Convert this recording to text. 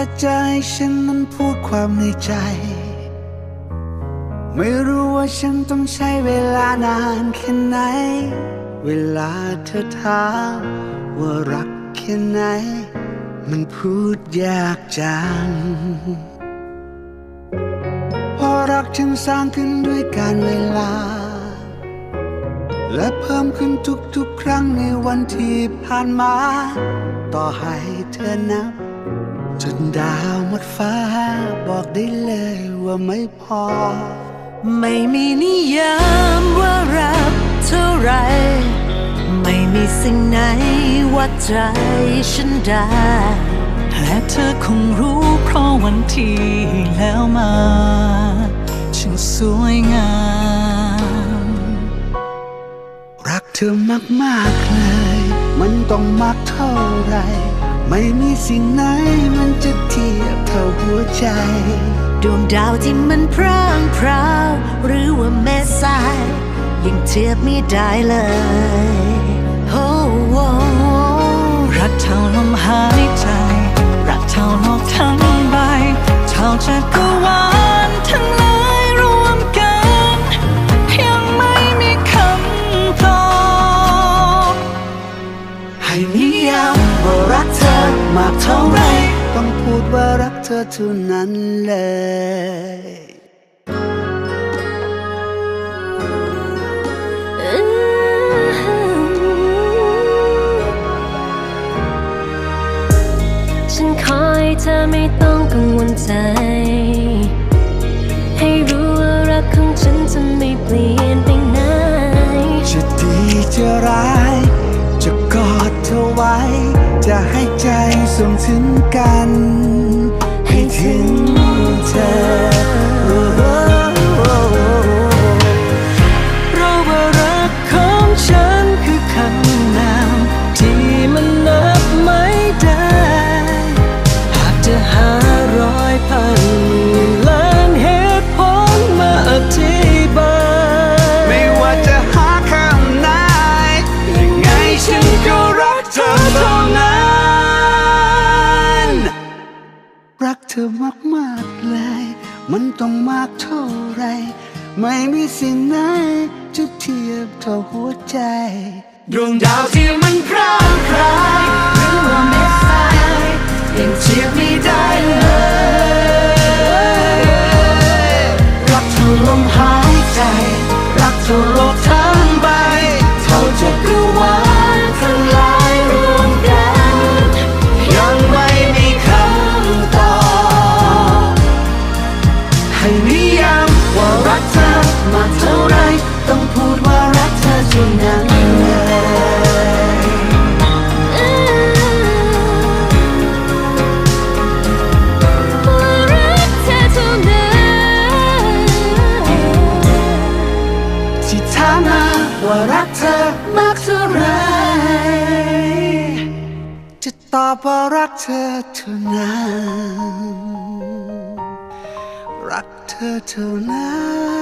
แต่ใจฉันนั้นพูดความในใจ ไม่รู้ว่าฉันต้องใช้เวลานานแค่ไหน เวลาเธอถามว่ารักแค่ไหน มันพูดยากจังเพราะรักฉันสร้างขึ้นด้วยการเวลา และเพิ่มขึ้นทุกๆครั้งในวันที่ผ่านมา ต่อให้เธอนับ จนดาวหมดฟ้า บอกได้เลยว่าไม่พอ ไม่มีนิยามว่ารักเท่าไร ไม่มีสิ่งไหนวัดใจฉันได้ และเธอคงรู้เพราะวันที่แล้วมาช่างสวยงาม รักเธอมาก ๆ เลย มันต้องมากเท่าไหร ไม่มีสิ่งไหนมันจะเทียบเท่าหัวใจ ดวงดาวที่มันพร่างพราว หรือว่าแม่สาย ยังเทียบไม่ได้เลย โอ้โหรักเท่าลมหายใจ ท่าไร ต้องพูดว่ารักเธอเท่านั้นเลยฉันขอให้เธอไม่ต้องกังวลใจ ให้รู้ว่ารักของฉันจะไม่เปลี่ยนไปไหน จะดีจะร้าย จะกอดเธอไว้ จะให้ใจส่งถึงกัน ให้ถึงเธอเพราะว่ารักของฉันคือคำ รักเธอมากๆเลย มันต้องมากเท่าไร ไม่มีสิ่งไหนจะเทียบเท่าหัวใจ ดวงดาวที่มันพร่างพรายหรือว่าเม็ดทรายยังเทียบไม่ได้เลย ตอบว่ารักเธอเท่านั้น รักเธอเท่านั้น